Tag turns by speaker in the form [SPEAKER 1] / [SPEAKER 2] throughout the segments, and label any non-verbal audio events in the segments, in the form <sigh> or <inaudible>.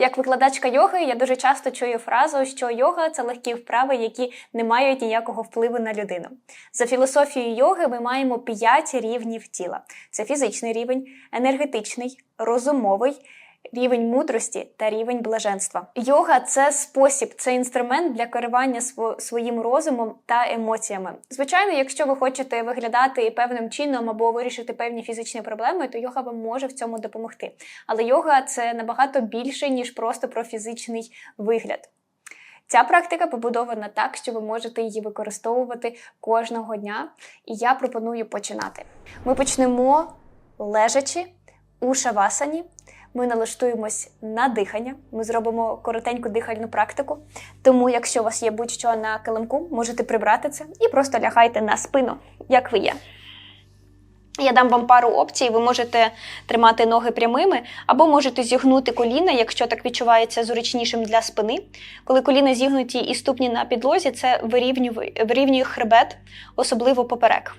[SPEAKER 1] Як викладачка йоги, я дуже часто чую фразу, що йога це легкі вправи, які не мають ніякого впливу на людину. За філософією йоги ми маємо п'ять рівнів тіла: це фізичний рівень, енергетичний, розумовий. Рівень мудрості та рівень блаженства. Йога це спосіб, це інструмент для керування своїм розумом та емоціями. Звичайно, якщо ви хочете виглядати певним чином або вирішити певні фізичні проблеми, то йога вам може в цьому допомогти. Але йога це набагато більше, ніж просто про фізичний вигляд. Ця практика побудована так, що ви можете її використовувати кожного дня, і я пропоную починати. Ми почнемо лежачи у шавасані. Ми налаштуємось на дихання. Ми зробимо коротеньку дихальну практику. Тому, якщо у вас є будь-що на килимку, можете прибрати це і просто лягайте на спину, як ви є. Я дам вам пару опцій. Ви можете тримати ноги прямими, або можете зігнути коліна, якщо так відчувається зручнішим для спини. Коли коліна зігнуті і ступні на підлозі, це вирівнює, вирівнює хребет, особливо поперек.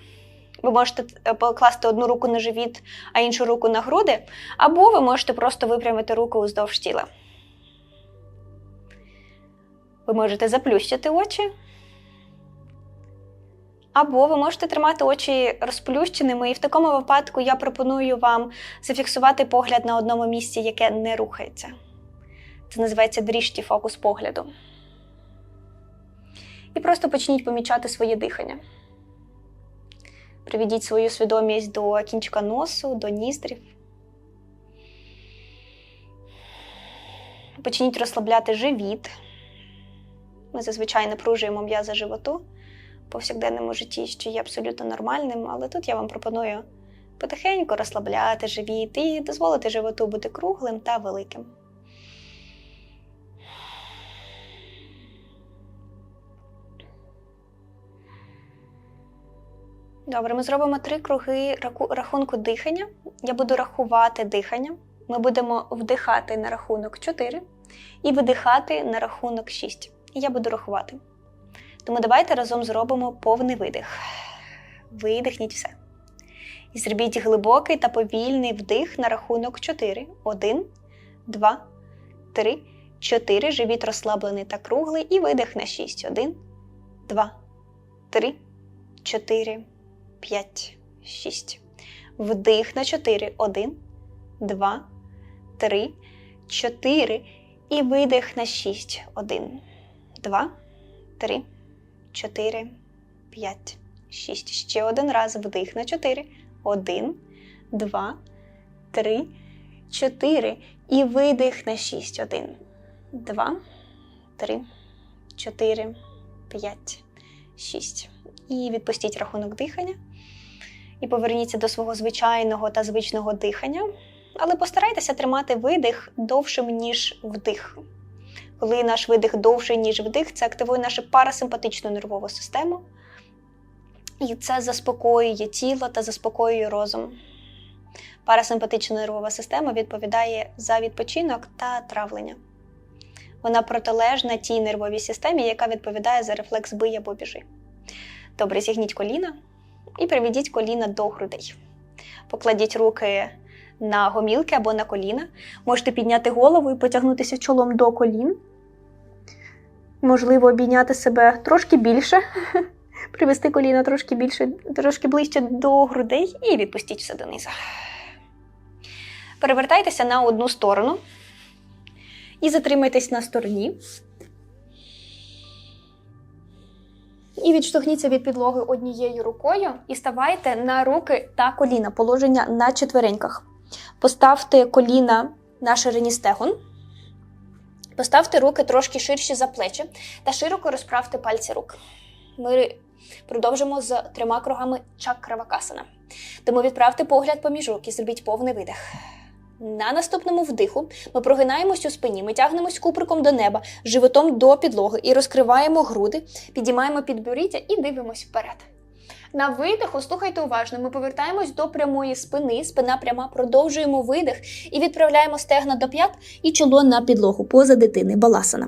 [SPEAKER 1] Ви можете е, покласти одну руку на живіт, а іншу руку на груди, або ви можете просто випрямити руку уздовж тіла. Ви можете заплющити очі. Або ви можете тримати очі розплющеними, і в такому випадку я пропоную вам зафіксувати погляд на одному місці, яке не рухається. Це називається дріжті фокус погляду. І просто почніть помічати своє дихання. Приведіть свою свідомість до кінчика носу, до ніздрів. Почніть розслабляти живіт. Ми зазвичай напружуємо м'язи животу в повсякденному житті, що є абсолютно нормальним, але тут я вам пропоную потихеньку розслабляти живіт і дозволити животу бути круглим та великим. Добре, ми зробимо три круги рахунку дихання. Я буду рахувати дихання. Ми будемо вдихати на рахунок 4 і видихати на рахунок 6. І я буду рахувати. Тому давайте разом зробимо повний видих. Видихніть все. І зробіть глибокий та повільний вдих на рахунок 4. 1, 2, 3, 4. Живіт розслаблений та круглий. І видих на 6. 1, 2, 3, 4, 5, 6. Вдих на 4. 1, 2, 3, 4. І видих на 6. 1, 2, 3, 4, 5, 6. Ще один раз вдих на 4. 1, 2, 3, 4. І видих на 6. 1, 2, 3, 4, 5, 6. І відпустіть рахунок дихання. І поверніться до свого звичайного та звичного дихання. Але постарайтеся тримати видих довшим, ніж вдих. Коли наш видих довший, ніж вдих, це активує нашу парасимпатичну нервову систему. І це заспокоює тіло та заспокоює розум. Парасимпатична нервова система відповідає за відпочинок та травлення. Вона протилежна тій нервовій системі, яка відповідає за рефлекс бий або біжи. Добре, зігніть коліна і приведіть коліна до грудей. Покладіть руки на гомілки або на коліна. Можете підняти голову і потягнутися чолом до колін. Можливо, обійняти себе трошки більше, <laughs> привести коліна трошки більше, трошки ближче до грудей і відпустіть все донизу. Перевертайтеся на одну сторону і затримайтесь на стороні. І відштовхніться від підлоги однією рукою і ставайте на руки та коліна, положення на четвереньках. Поставте коліна на ширині стегон. Поставте руки трошки ширші за плечі та широко розправте пальці рук. Ми продовжимо з трьома кругами чакравакасана. Тому відправте погляд поміж рук і зробіть повний видих. На наступному вдиху ми прогинаємось у спині, ми тягнемось куприком до неба, животом до підлоги і розкриваємо груди, підіймаємо підборіддя і дивимось вперед. На видиху слухайте уважно. Ми повертаємось до прямої спини, спина пряма, продовжуємо видих і відправляємо стегна до п'ят і чоло на підлогу поза дитини баласана.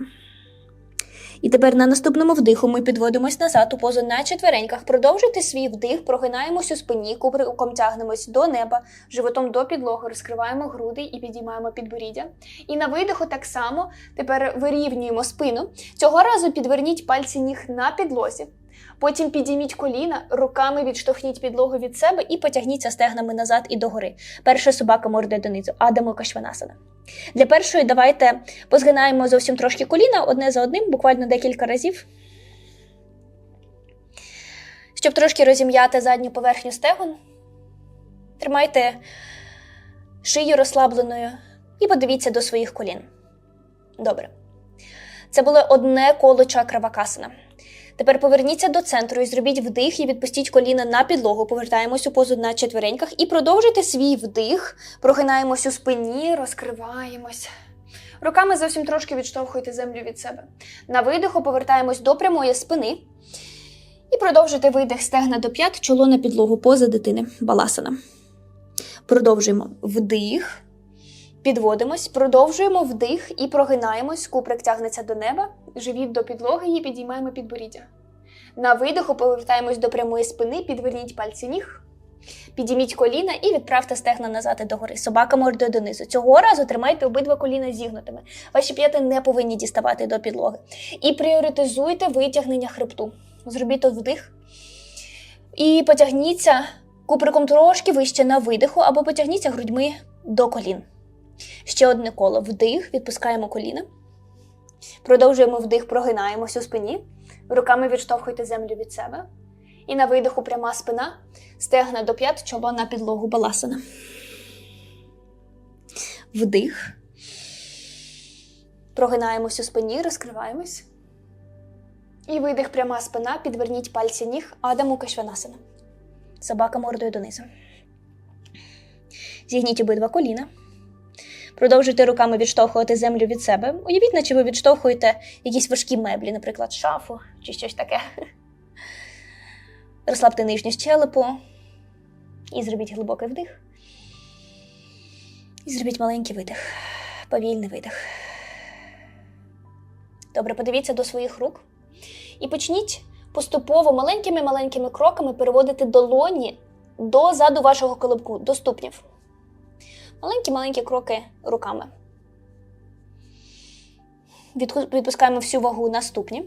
[SPEAKER 1] І тепер на наступному вдиху ми підводимось назад у позу на четвереньках. Продовжуйте свій вдих, прогинаємось у спині, кубриком тягнемось до неба, животом до підлоги, розкриваємо груди і підіймаємо підборіддя. І на видиху так само тепер вирівнюємо спину. Цього разу підверніть пальці ніг на підлозі. Потім підійміть коліна, руками відштовхніть підлогу від себе і потягніться стегнами назад і догори. Перша собака мордою донизу, Адамо Кашванасана. Для першої давайте позгинаємо зовсім трошки коліна одне за одним, буквально декілька разів. Щоб трошки розім'яти задню поверхню стегон. Тримайте шию розслабленою і подивіться до своїх колін. Добре. Це було одне коло чакра Вакасана. Тепер поверніться до центру і зробіть вдих і відпустіть коліна на підлогу. Повертаємось у позу на четвереньках і продовжуйте свій вдих. Прогинаємось у спині, розкриваємось. Руками зовсім трошки відштовхуйте землю від себе. На видиху повертаємось до прямої спини. І продовжуйте видих стегна до п'ят, чоло на підлогу поза дитини. Баласана. Продовжуємо вдих. Підводимось, продовжуємо вдих і прогинаємось. Куприк тягнеться до неба, живіт до підлоги і підіймаємо підборіддя. На видиху повертаємось до прямої спини, підверніть пальці ніг, підійміть коліна і відправте стегна назад і догори. Собака мордою донизу. Цього разу тримайте обидва коліна зігнутими. Ваші п'яти не повинні діставати до підлоги. І пріоритизуйте витягнення хребту. Зробіть вдих. І потягніться куприком трошки вище на видиху, або потягніться грудьми до колін. Ще одне коло. Вдих, відпускаємо коліна. Продовжуємо вдих, прогинаємось у спині. Руками відштовхуйте землю від себе. І на видиху пряма спина, стегна до п'ят, чоло на підлогу баласана. Вдих. Прогинаємось у спині, розкриваємось. І видих, пряма спина, підверніть пальці ніг Адаму Кашванасана. Собака мордою донизу. Зігніть обидва коліна. Продовжуйте руками відштовхувати землю від себе. Уявіть, наче ви відштовхуєте якісь важкі меблі, наприклад, шафу чи щось таке. Розслабте нижню щелепу. І зробіть глибокий вдих. І зробіть маленький видих. Повільний видих. Добре, подивіться до своїх рук. І почніть поступово маленькими-маленькими кроками переводити долоні до заду вашого колобку, до ступнів. Маленькі-маленькі кроки руками. Відпускаємо всю вагу на ступні.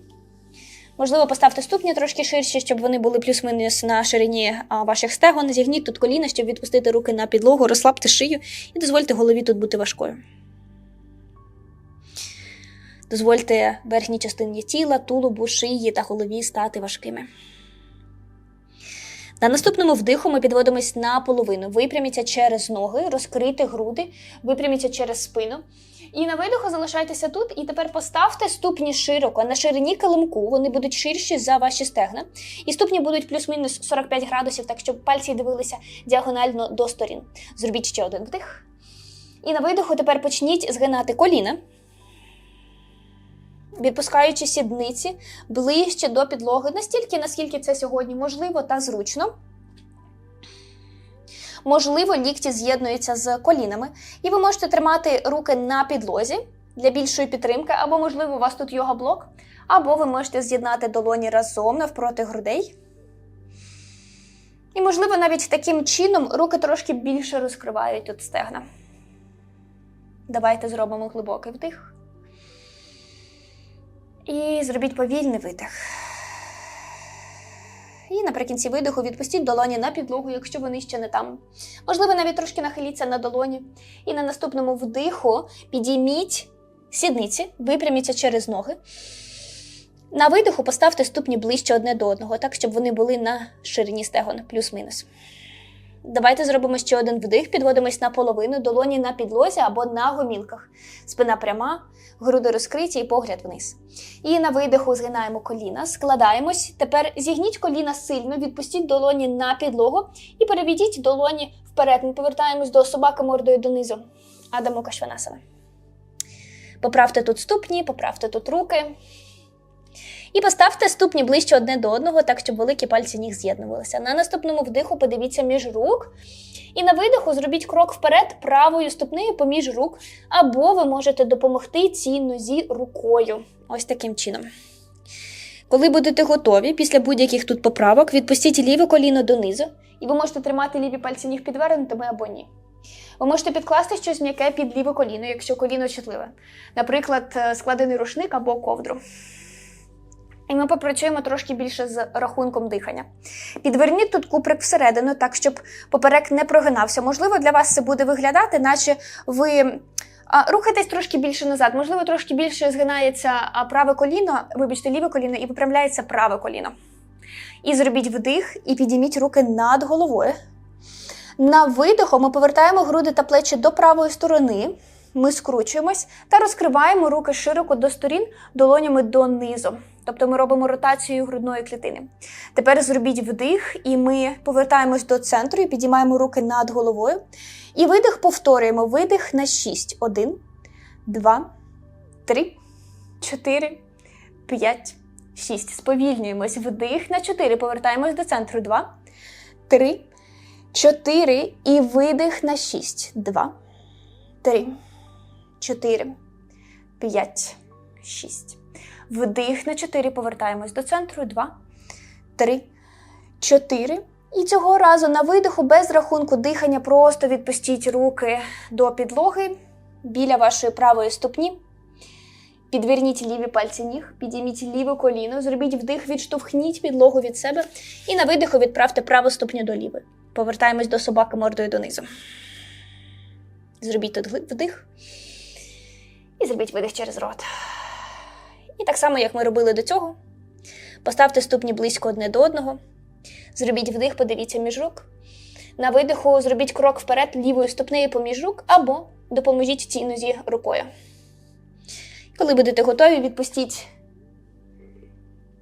[SPEAKER 1] Можливо, поставте ступні трошки ширші, щоб вони були плюс-мінус на ширині ваших стегон. Зігніть тут коліна, щоб відпустити руки на підлогу, розслабте шию і дозвольте голові тут бути важкою. Дозвольте верхній частині тіла, тулубу, шиї та голові стати важкими. На наступному вдиху ми підводимось на половину. Випряміться через ноги, розкрийте груди, випряміться через спину. І на видиху залишайтеся тут. І тепер поставте ступні широко на ширині килимку. Вони будуть ширші за ваші стегна. І ступні будуть плюс-мінус 45 градусів, так щоб пальці дивилися діагонально до сторін. Зробіть ще один вдих. І на видиху тепер почніть згинати коліна. Відпускаючи сідниці ближче до підлоги, настільки, наскільки це сьогодні можливо та зручно. Можливо, лікті з'єднуються з колінами, і ви можете тримати руки на підлозі для більшої підтримки, або, можливо, у вас тут йога-блок, або ви можете з'єднати долоні разом навпроти грудей. І, можливо, навіть таким чином руки трошки більше розкривають тут стегна. Давайте зробимо глибокий вдих. І зробіть повільний видих. І наприкінці видиху відпустіть долоні на підлогу, якщо вони ще не там. Можливо, навіть трошки нахиліться на долоні. І на наступному вдиху підійміть сідниці, випряміться через ноги. На видиху поставте ступні ближче одне до одного, так, щоб вони були на ширині стегон, плюс-мінус. Давайте зробимо ще один вдих, підводимось на половину, долоні на підлозі або на гомілках. Спина пряма, груди розкриті і погляд вниз. І на видиху згинаємо коліна, складаємось. Тепер зігніть коліна сильно, відпустіть долоні на підлогу і переведіть долоні вперед. Ми повертаємось до собаки мордою донизу. Адамо Кашванасана. Поправте тут ступні, поправте тут руки. І поставте ступні ближче одне до одного, так щоб великі пальці ніг з'єднувалися. На наступному вдиху подивіться між рук. І на видиху зробіть крок вперед правою ступнею поміж рук, або ви можете допомогти цій нозі рукою. Ось таким чином. Коли будете готові, після будь-яких тут поправок, відпустіть ліве коліно донизу, і ви можете тримати ліві пальці ніг підвернутими або ні. Ви можете підкласти щось м'яке під ліве коліно, якщо коліно чутливе. Наприклад, е, складений рушник або ковдру. І ми попрацюємо трошки більше з рахунком дихання. Підверніть тут куприк всередину, так щоб поперек не прогинався. Можливо, для вас це буде виглядати, наче ви рухаєтесь трошки більше назад. Можливо, трошки більше згинається праве коліно, вибачте, ліве коліно, і випрямляється праве коліно. І зробіть вдих і підійміть руки над головою. На видиху ми повертаємо груди та плечі до правої сторони. Ми скручуємось та розкриваємо руки широко до сторін, долонями донизу. Тобто ми робимо ротацію грудної клітини. Тепер зробіть вдих, і ми повертаємось до центру і підіймаємо руки над головою. І видих повторюємо. Видих на 6. 1, 2, 3, 4, 5, 6. Сповільнюємось. Вдих на 4. Повертаємось до центру. 2, 3, 4. І видих на 6. 2, 3, 4, 5, 6. Вдих на 4. Повертаємось до центру. 2, 3, 4. І цього разу на видиху без рахунку дихання просто відпустіть руки до підлоги біля вашої правої ступні. Підверніть ліві пальці ніг, підійміть ліве коліно, зробіть вдих, відштовхніть підлогу від себе і на видиху відправте праву ступню до лівої. Повертаємось до собаки мордою донизу. Зробіть тут вдих і зробіть видих через рот. І так само, як ми робили до цього, поставте ступні близько одне до одного. Зробіть вдих, подивіться між рук. На видиху зробіть крок вперед лівою ступнею поміж рук або допоможіть цій нозі рукою. Коли будете готові, відпустіть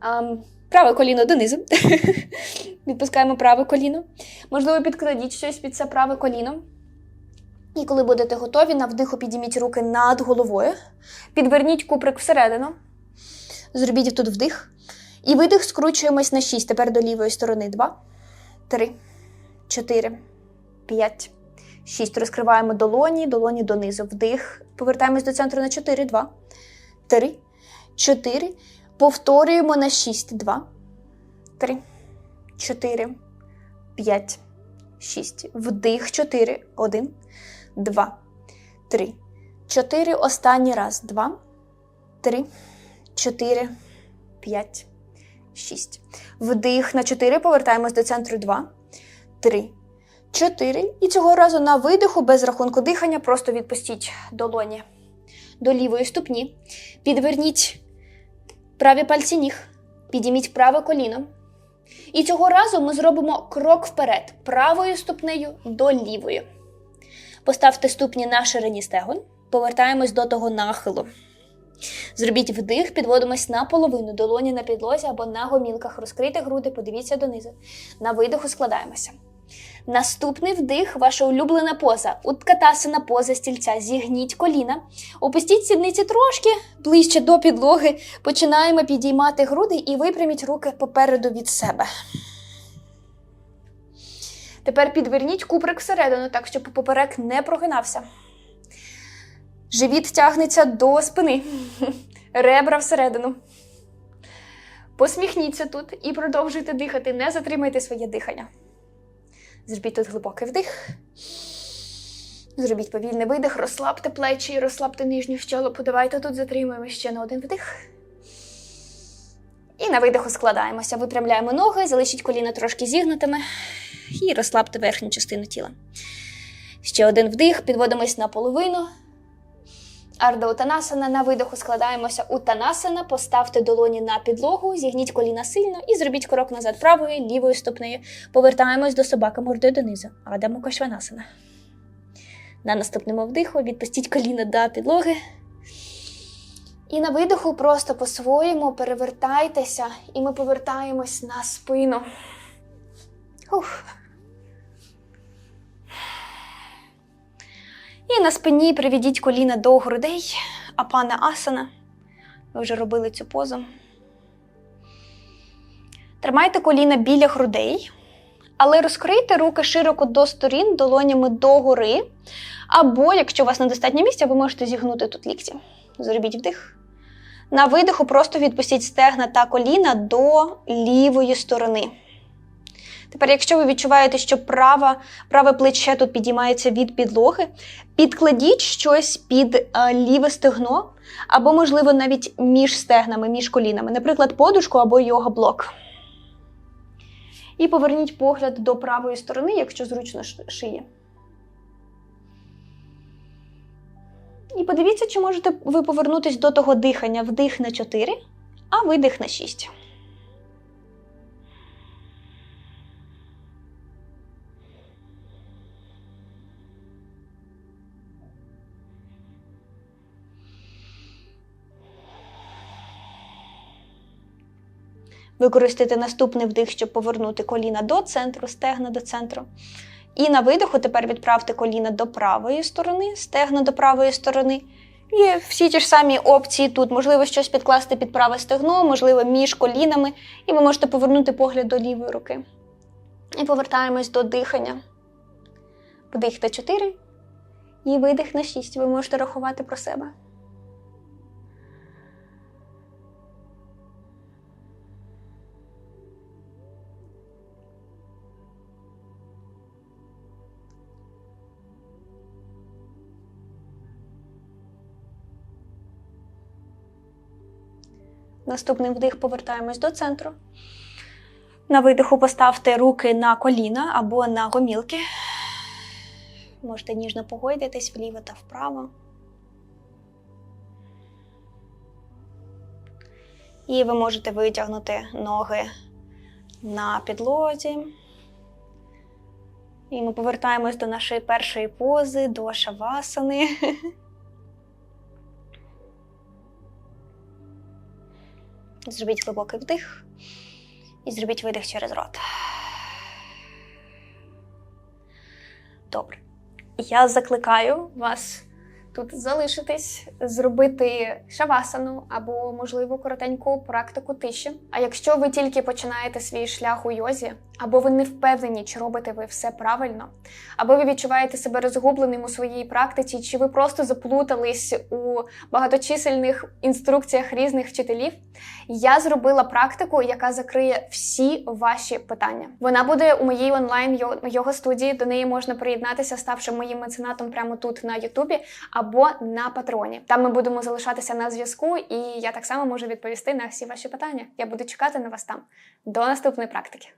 [SPEAKER 1] ам, праве коліно донизу. <laughs> Відпускаємо праве коліно. Можливо, підкладіть щось під це праве коліно. І коли будете готові, на вдиху підійміть руки над головою. Підверніть куприк всередину. Зробіть тут вдих. І видих скручуємось на 6. Тепер до лівої сторони. 2, 3, 4, 5, 6. Розкриваємо долоні, долоні донизу. Вдих. Повертаємось до центру на 4, 2, 3, 4. Повторюємо на 6. 2, 3, 4, 5, 6. Вдих. 4, 1, 2, 3, 4. Останній раз. 2, 3, 4, 5, 6. Вдих на 4. Повертаємось до центру 2, 3, 4. І цього разу на видиху без рахунку дихання просто відпустіть долоні до лівої ступні. Підверніть праві пальці ніг, підійміть праве коліно. І цього разу ми зробимо крок вперед правою ступнею до лівої. Поставте ступні на ширині стегон, повертаємось до того нахилу. Зробіть вдих, підводимось на половину долоні на підлозі або на гомілках. Розкрийте груди, подивіться донизу. На видиху складаємося. Наступний вдих, ваша улюблена поза. Уткатасана поза стільця. Зігніть коліна. Опустіть сідниці трошки ближче до підлоги. Починаємо підіймати груди і випряміть руки попереду від себе. Тепер підверніть куприк всередину, так, щоб поперек не прогинався. Живіт тягнеться до спини, <laughs> ребра всередину. Посміхніться тут і продовжуйте дихати, не затримайте своє дихання. Зробіть тут глибокий вдих. Зробіть повільний видих, розслабте плечі, розслабте нижню щелепу. Давайте тут затримуємо ще на один вдих. І на видиху складаємося. Випрямляємо ноги, залишіть коліна трошки зігнутими і розслабте верхню частину тіла. Ще один вдих, підводимось на Арда Утанасана. На видиху складаємося Утанасана. Поставте долоні на підлогу, зігніть коліна сильно і зробіть крок назад правою, лівою ступнею. Повертаємось до собаки мордою донизу. Ада Мукашванасана. На наступному вдиху відпустіть коліна до підлоги. І на видиху просто по-своєму перевертайтеся, і ми повертаємось на спину. Ух. І на спині приведіть коліна до грудей, апана асана. Ви вже робили цю позу. Тримайте коліна біля грудей, але розкрийте руки широко до сторін, долонями догори. Або, якщо у вас недостатньо місця, ви можете зігнути тут лікті. Зробіть вдих. На видиху просто відпустіть стегна та коліна до лівої сторони. Тепер, якщо ви відчуваєте, що права, праве плече тут підіймається від підлоги, підкладіть щось під е, ліве стегно, або, можливо, навіть між стегнами, між колінами, наприклад, подушку або йога-блок. І поверніть погляд до правої сторони, якщо зручно шиє. І подивіться, чи можете ви повернутися до того дихання вдих на 4, а видих на 6. Використайте наступний вдих, щоб повернути коліна до центру, стегна до центру. І на видиху тепер відправте коліна до правої сторони, стегна до правої сторони. І всі ті ж самі опції тут. Можливо, щось підкласти під праве стегно, можливо, між колінами, і ви можете повернути погляд до лівої руки. І повертаємось до дихання. Вдих на 4 і видих на 6. Ви можете рахувати про себе. Наступний вдих повертаємось до центру. На видиху поставте руки на коліна або на гомілки. Можете ніжно погойдитись вліво та вправо. І ви можете витягнути ноги на підлозі. І ми повертаємось до нашої першої пози, до шавасани. <laughs> Зробіть глибокий вдих і зробіть видих через рот. Добре. Я закликаю вас тут залишитись, зробити шавасану або, можливо, коротеньку практику тиші. А якщо ви тільки починаєте свій шлях у йозі, або ви не впевнені, чи робите ви все правильно, або ви відчуваєте себе розгубленим у своїй практиці, чи ви просто заплутались у багаточисельних інструкціях різних вчителів, я зробила практику, яка закриє всі ваші питання. Вона буде у моїй онлайн йога студії. До неї можна приєднатися, ставши моїм меценатом прямо тут на Ютубі або на Патреоні. Там ми будемо залишатися на зв'язку, і я так само можу відповісти на всі ваші питання. Я буду чекати на вас там. До наступної практики.